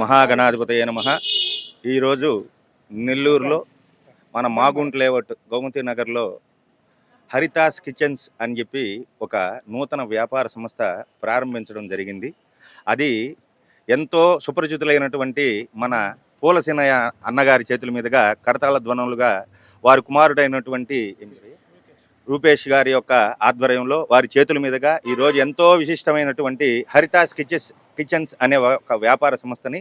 మహాగణాధిపతయ నమ. ఈరోజు నెల్లూరులో మన మాగుంట్ లేఅవుట్ గోమతి నగర్లో హరితాస్ కిచెన్స్ అని చెప్పి ఒక నూతన వ్యాపార సంస్థ ప్రారంభించడం జరిగింది. అది ఎంతో సుపరిచితులైనటువంటి మన పూలసేనయ్య అన్నగారి చేతుల మీదుగా కరతాళ ధ్వనులుగా వారి కుమారుడైనటువంటి రూపేష్ గారి యొక్క ఆధ్వర్యంలో వారి చేతుల మీదుగా ఈరోజు ఎంతో విశిష్టమైనటువంటి హరితాస్ కిచెస్ కిచెన్స్ అనే ఒక వ్యాపార సంస్థని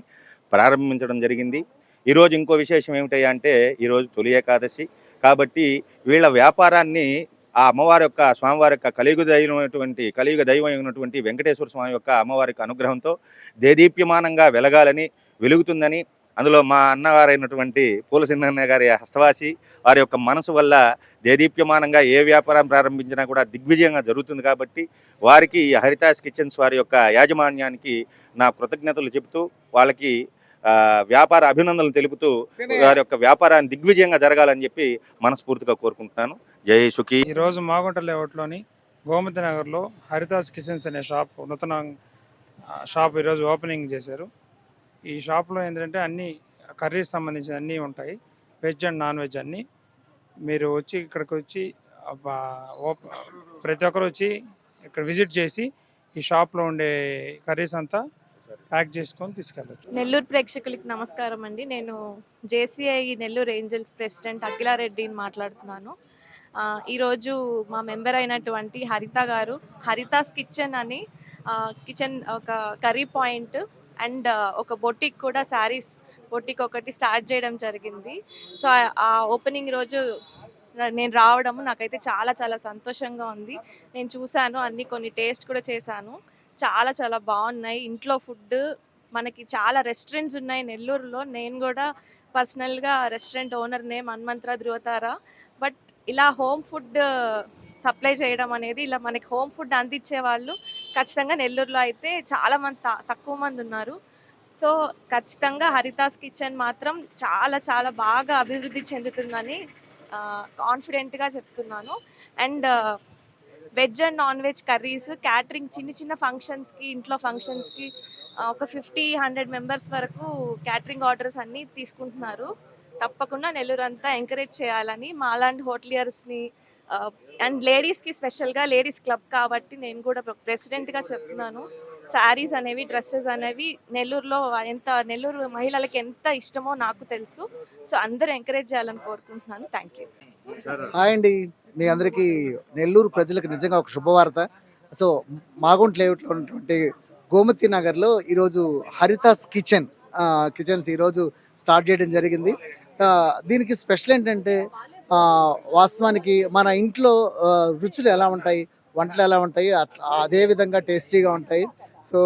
ప్రారంభించడం జరిగింది. ఈరోజు ఇంకో విశేషం ఏమిటయ్యా అంటే ఈరోజు తొలి ఏకాదశి. కాబట్టి వీళ్ళ వ్యాపారాన్ని ఆ అమ్మవారి యొక్క స్వామివారి యొక్క కలియుగ దైవమైనటువంటి కలియుగ దైవం అయినటువంటి వెంకటేశ్వర స్వామి యొక్క అమ్మవారి యొక్క అనుగ్రహంతో దేదీప్యమానంగా వెలగాలని వెలుగుతుందని అందులో మా అన్నగారైనటువంటి పూలసిన్నయ్య గారి హస్తవాసి వారి యొక్క మనసు వల్ల దేదీప్యమానంగా ఏ వ్యాపారం ప్రారంభించినా కూడా దిగ్విజయంగా జరుగుతుంది కాబట్టి వారికి హరితాస్ కిచెన్స్ వారి యొక్క యాజమాన్యానికి నా కృతజ్ఞతలు చెబుతూ వాళ్ళకి వ్యాపార అభినందనలు తెలుపుతూ వారి యొక్క వ్యాపారాన్ని దిగ్విజయంగా జరగాలని చెప్పి మనస్ఫూర్తిగా కోరుకుంటున్నాను. జై సుఖీ. ఈరోజు మాగుంట లేఅవుట్లోని గోమతి నగర్లో హరితాస్ కిచెన్స్ అనే షాప్ నూతన షాప్ ఈరోజు ఓపెనింగ్ చేశారు. ఈ షాప్లో ఏంటంటే అన్ని కర్రీస్ సంబంధించిన అన్నీ ఉంటాయి. వెజ్ అండ్ నాన్ వెజ్ అన్నీ. మీరు వచ్చి ఇక్కడికి వచ్చి ప్రతి ఒక్కరు వచ్చి ఇక్కడ విజిట్ చేసి ఈ షాప్లో ఉండే కర్రీస్ అంతా ప్యాక్ చేసుకొని తీసుకెళ్ళచ్చు. నెల్లూరు ప్రేక్షకులకి నమస్కారం అండి. నేను జేసీఐ నెల్లూరు ఏంజల్స్ ప్రెసిడెంట్ అఖిలారెడ్డిని మాట్లాడుతున్నాను. ఈరోజు మా మెంబర్ అయినటువంటి హరిత గారు హరితాస్ కిచెన్ అని కిచెన్ ఒక కర్రీ పాయింట్ అండ్ ఒక బొటిక్ కూడా శారీస్ బొటిక్ ఒకటి స్టార్ట్ చేయడం జరిగింది. సో ఆ- ఓపెనింగ్ రోజు నేను రావడము నాకైతే చాలా చాలా సంతోషంగా ఉంది. నేను చూశాను అన్ని కొన్ని టేస్ట్ కూడా చేశాను. చాలా చాలా బాగున్నాయి. ఇంట్లో ఫుడ్ మనకి చాలా రెస్టారెంట్స్ ఉన్నాయి నెల్లూరులో. నేను కూడా పర్సనల్గా రెస్టారెంట్ ఓనర్ నేమ్ హనుమంతరా ధృవతారా. బట్ ఇలా హోమ్ ఫుడ్ సప్లై చేయడం అనేది ఇలా మనకి హోమ్ ఫుడ్ అందించే వాళ్ళు ఖచ్చితంగా నెల్లూరులో అయితే చాలా మంది త- తక్కువ మంది ఉన్నారు. సో ఖచ్చితంగా హరితాస్ కిచెన్ మాత్రం చాలా చాలా బాగా అభివృద్ధి చెందుతుందని కాన్ఫిడెంట్గా చెప్తున్నాను. And veg and non veg curries catering చిన్న చిన్న ఫంక్షన్స్కి ఇంట్లో ఫంక్షన్స్కి ఒక ఫిఫ్టీ హండ్రెడ్ మెంబర్స్ వరకు క్యాటరింగ్ ఆర్డర్స్ అన్నీ తీసుకుంటున్నారు. తప్పకుండా నెల్లూరు అంతా ఎంకరేజ్ చేయాలని మాలాంటి హోటలియర్స్ని అండ్ లేడీస్కి స్పెషల్గా లేడీస్ క్లబ్ కాబట్టి నేను కూడా ప్రెసిడెంట్గా చెప్తున్నాను. శారీస్ అనేవి డ్రెస్సెస్ అనేవి నెల్లూరులో ఎంత నెల్లూరు మహిళలకి ఎంత ఇష్టమో నాకు తెలుసు. సో అందరూ ఎంకరేజ్ చేయాలని కోరుకుంటున్నాను. థ్యాంక్ యూ హాయ్ అండి. మీ అందరికీ నెల్లూరు ప్రజలకు నిజంగా ఒక శుభవార్త. సో మాగుంట్ లేఅవుట్లో ఉన్నటువంటి గోమతి నగర్లో ఈరోజు హరితాస్ కిచెన్ కిచెన్స్ ఈరోజు స్టార్ట్ చేయడం జరిగింది. దీనికి స్పెషల్ ఏంటంటే వాస్తవానికి మన ఇంట్లో రుచులు ఎలా ఉంటాయి వంటలు ఎలా ఉంటాయి అట్లా అదే విధంగా టేస్టీగా ఉంటాయి. సో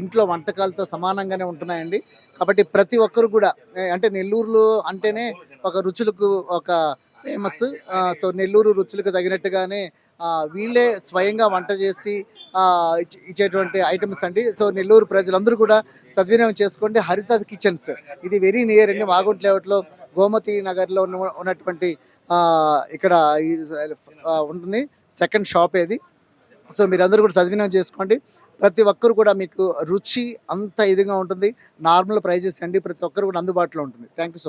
ఇంట్లో వంటకాలతో సమానంగానే ఉంటున్నాయండి. కాబట్టి ప్రతి ఒక్కరు కూడా అంటే నెల్లూరులో అంటేనే ఒక రుచులకు ఒక ఫేమస్. సో నెల్లూరు రుచులకు తగినట్టుగానే వీళ్ళే స్వయంగా వంట చేసి ఇచ్చేటువంటి ఐటమ్స్ అండి. సో నెల్లూరు ప్రజలందరూ కూడా సద్వినియోగం చేసుకోండి. హరిత కిచెన్స్. ఇది వెరీ నియర్ అండి. వాగుంట్ లేఅవుట్లో గోమతి నగర్లో ఉన్న ఉన్నటువంటి ఇక్కడ ఉంటుంది. సెకండ్ షాప్ ఏది. సో మీరందరూ కూడా సద్వినియోగం చేసుకోండి. ప్రతి ఒక్కరు కూడా మీకు రుచి అంత ఇదిగా ఉంటుంది. నార్మల్ ప్రైజెస్ అండి. ప్రతి ఒక్కరు కూడా అందుబాటులో ఉంటుంది. Thank you so much